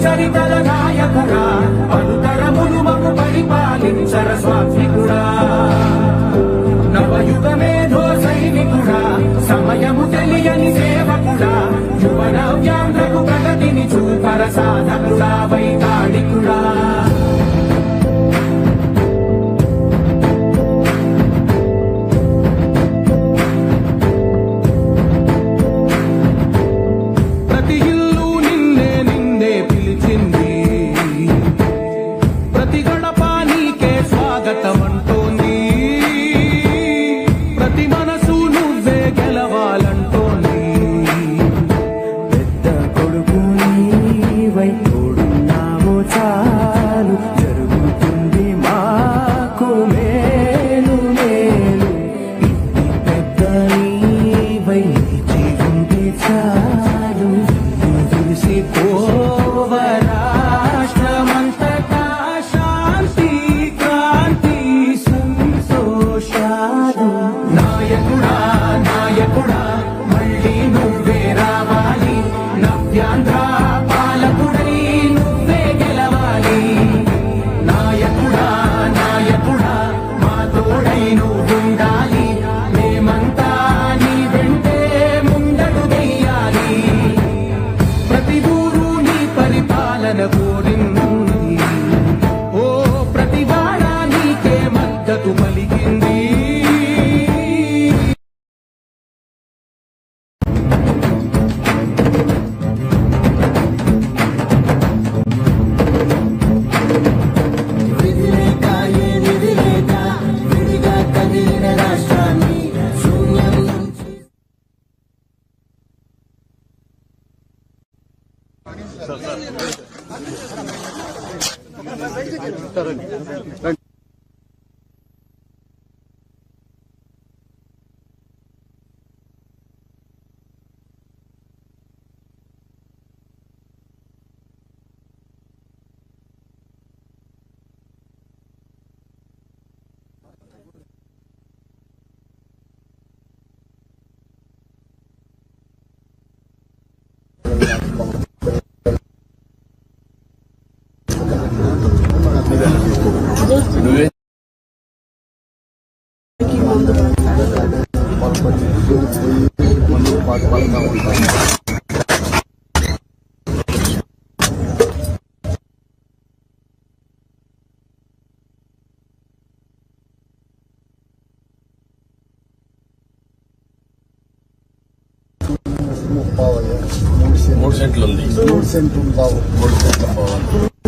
Chari talaga cuatro para una vuelta. Por centro. Por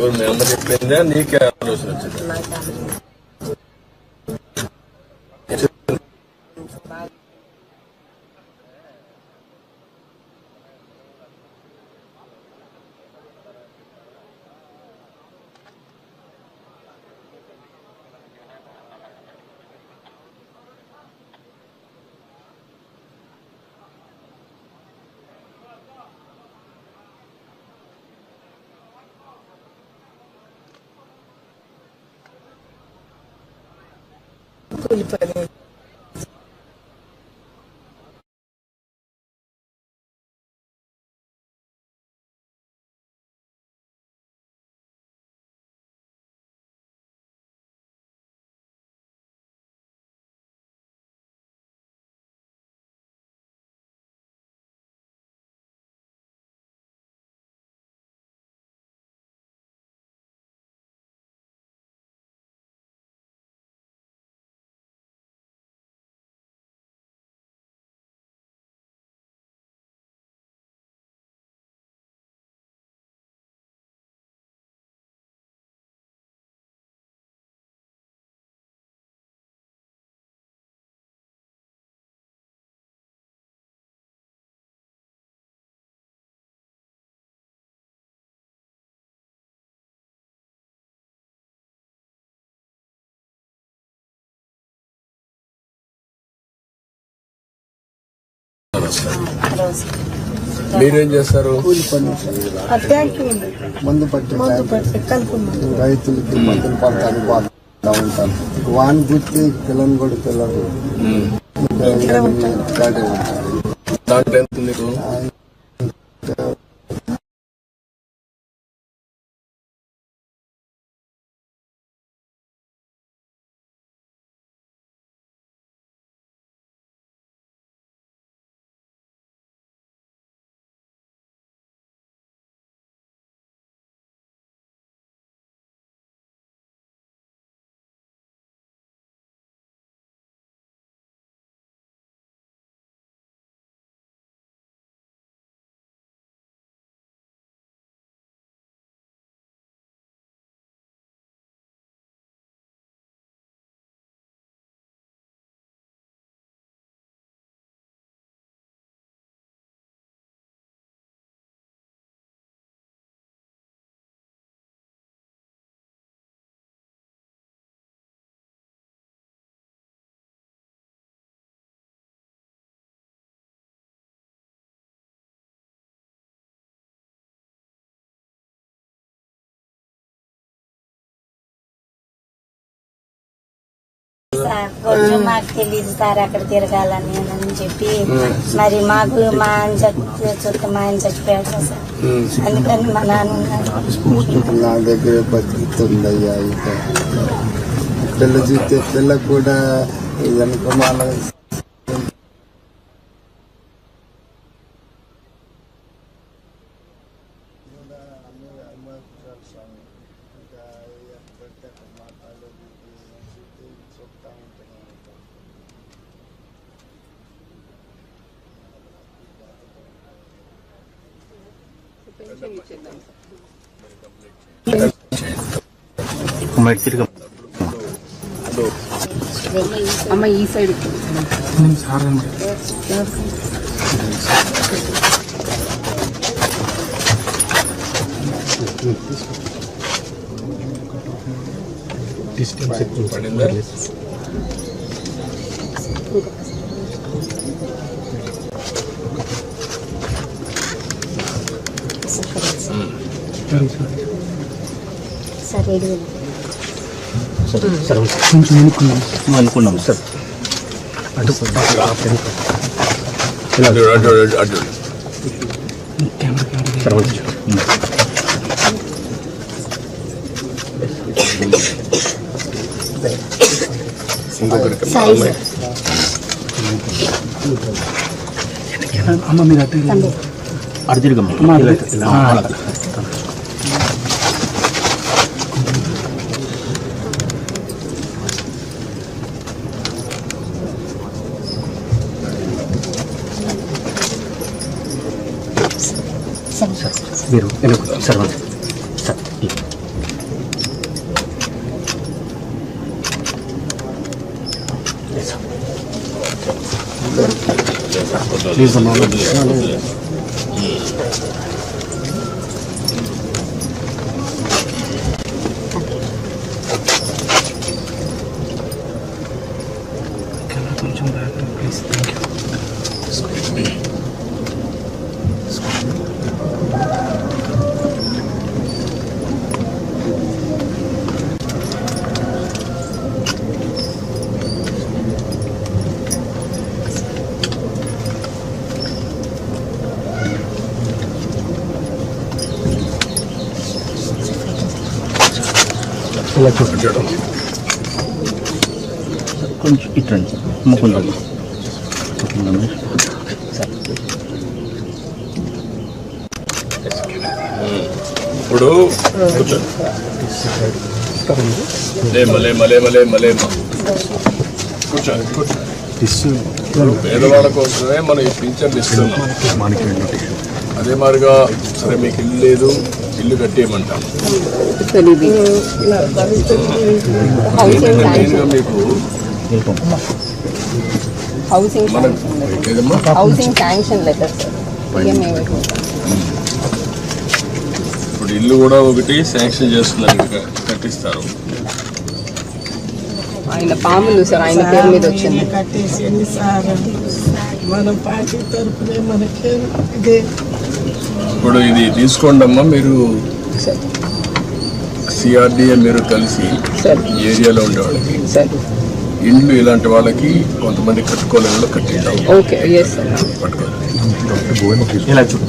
ఎవరు మీ అమ్మ చెప్పిందా నీకే ఆలోచన వచ్చిందా. 一百点 మీరేం చేస్తారు? మందు పట్టి మందు పెట్టి కలుపున్నాం రైతులకి మందులు పడతాను బాగా ఉంటాను వాని గుర్తి పిల్లని కూడా పిల్లలు ఉంటారు దాంట్లో ఎంత నీకు? సార్ కొంచెం మాకు తెలియదు సార్ అక్కడ తిరగాలని అని చెప్పి మరి మాకు మా ఆయన చచ్చి- మా ఆయన చచ్చిపోయాడు సార్. అందుకని మా నాన్న. నా దగ్గర బతుకుతుందయ్యా ఇక. పిల్ల చూస్తే పిల్ల కూడా వెనకమాల అమ్మ ఈ సైడ్ పడిందా సార్ ఏడు వేలు. అనుకున్నాం సార్ అటు అటు అటు అటు సార్ వచ్చు ఇంకొకరికి సాయి సార్ అమ్మ మీరు అటు అటు తిరగమ్మ ఇలా, ఇలా, అలా. సార్ మీరు వెనక్కు సార్ వన్ సార్ ఇలా. ప్లీజ్ అమ్మా ఇలా కొంచెం ఇట్రండి సార్ కూర్చో ఇప్పుడు పేదవాళ్ళ కోసమే మనం ఈ పింఛన్ ఇస్తున్నాం అదే మాదిరిగా సరే మీకు ఇల్లు లేదు ఇల్లు కట్టేయమంటాం. హౌసింగ్ మీకు హౌసింగ్ శాంక్షన్ లెటర్ ఇప్పుడు ఇల్లు కూడా ఒకటి శాంక్షన్ చేస్తున్నారు కట్టిస్తారు. ఆయన పాములు సార్ ఆయన పేరు మీద వచ్చింది. మన పార్టీ తరఫునే మనకే ఇదే. ఇప్పుడు ఇది తీసుకోండి అమ్మా మీరు సార్. సిఆర్డిఏ మీరు కలిసి సార్. ఈ ఏరియాలో ఉండే వాళ్ళకి సార్. ఇండ్లు ఇలాంటి వాళ్ళకి కొంతమంది కట్టుకోలేని వాళ్ళు కట్టిద్దాం ఓకే ఎస్ సార్ పట్టుకోండి. ఇలా చూడు.